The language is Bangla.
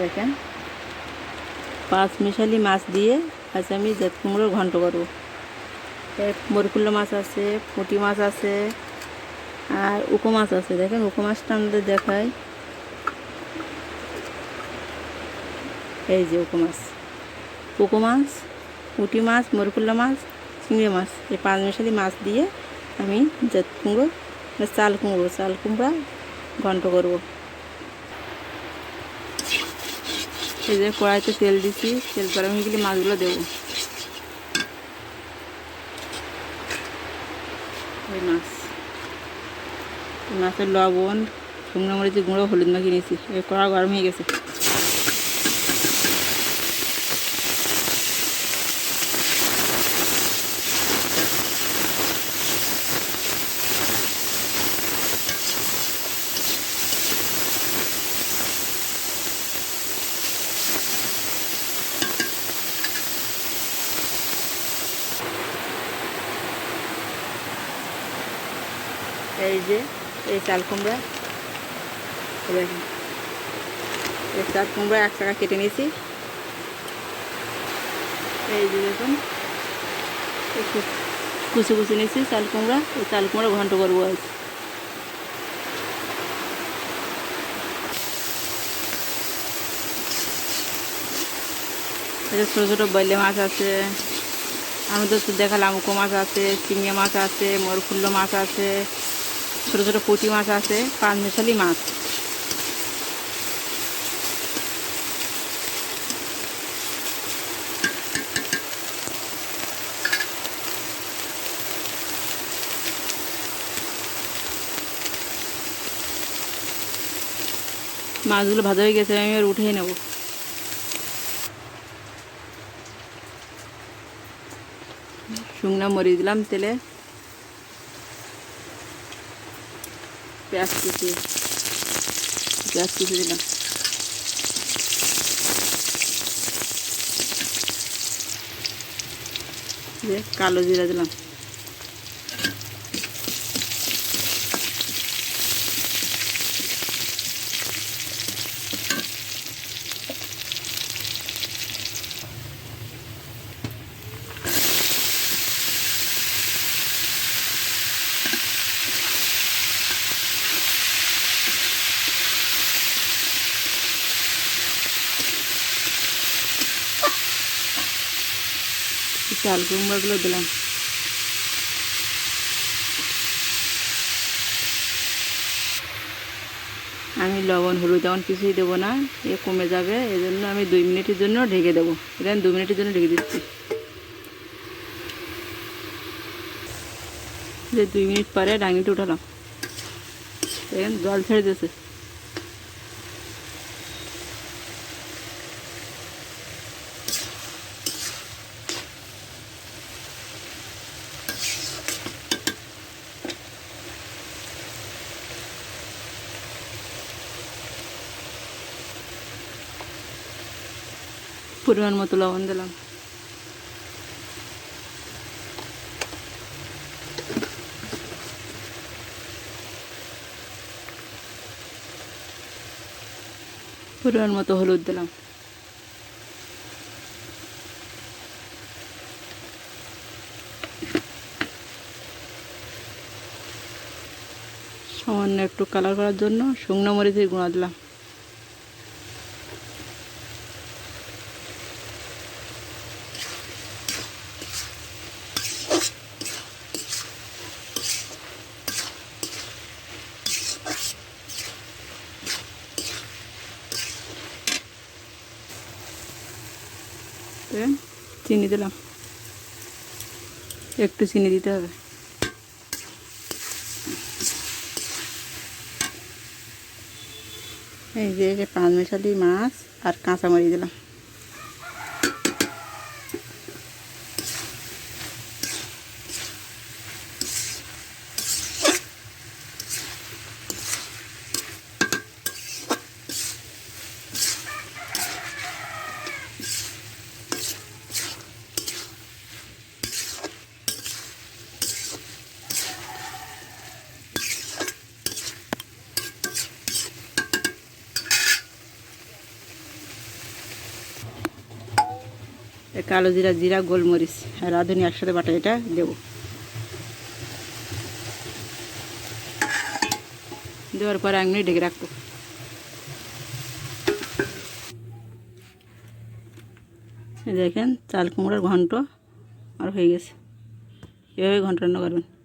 দেখেন। পাঁচ মিশালি মাছ দিয়ে আজ আমি জেত কুমড়োর ঘন্ট করব। মরকুল্লা মাছ আছে, পুঁটি মাছ আছে, আর উকো মাছ আছে। দেখেন, উকো মাছটা আমাদের দেখায় এই যে উকো মাছ। উকো মাছ, পুঁটি মাছ মরকুল্লা মাছ, চিংড়ি মাছ। এই পাঁচ মিশালি মাছ দিয়ে আমি জেত কুমড়ো, চাল কুমড়ো, চাল কুমড়া ঘন্ট করব। এই যে কড়াইতে তেল দিছি, তেল গরম হয়ে গেলে মাছগুলো দেবো। ওই মাছ। এই মাছের লবণ, শুকনো মরিচের গুঁড়ো, হলুদ মাখিয়ে নিয়েছি। এই কড়া গরম হয়ে গেছে। এই যে, এই চাল কুমড়া। এই এই চাল কুমড়া এক টাকা কেটে নিয়েছি। এই যে দেখুন কুচি কুচি নিয়েছি চাল কুমড়া, এই চাল কুমড়া ঘন্ট করব আজ। যে ছোটো ছোটো বল্লে মাছ আছে, আমি তো দেখালাম, উকো মাছ আছে, চিংড়ি মাছ আছে মরকুল্লো মাছ আছে। ছোটো ছোটো পুঁটি মাছ আছে পাঁচ মিশালি মাছ। মাছগুলো ভাজা হয়ে গেছে, আমি আর উঠেই নেব। শুকনো মরিচ দিলাম তেলে। পেঁয়াজ কুচি। পেঁয়াজ কুচি দিলাম। কালো জিরা দিলাম। চাল কুমড়াগুলো দিলাম। আমি লবণ, হলুদ, তেমন কিছুই দেবো না, এ কমে যাবে এই জন্য আমি দুই মিনিটের জন্য ঢেকে দেবো। এটা আমি দু মিনিটের জন্য ঢেকে দিচ্ছি। যে দুই মিনিট পরে ডাঙিটা উঠালাম। জল ছেড়ে দিয়েছে। পরিমাণ মতো লবণ দিলাম। পরিমাণ মতো হলুদ দিলাম। সামান্য একটু কালার করার জন্য শুকনো মরিচের গুঁড়া দিলাম। চিনি দিলাম। একটু চিনি দিতে হবে। এই যে পাঁচ মিশালি মাছ আর কাঁচা কাঁচামরি দিলাম। কালো জিরা জিরা, গোলমরিচ আর রাঁধুনি একসাথে বাটা, এটা দেবো। দেওয়ার পরে এক মিনিট ডেকে রাখব। দেখেন চাল কুমড়োর ঘন্ট আর হয়ে গেছে। এভাবে ঘন্ট রান্না করবেন।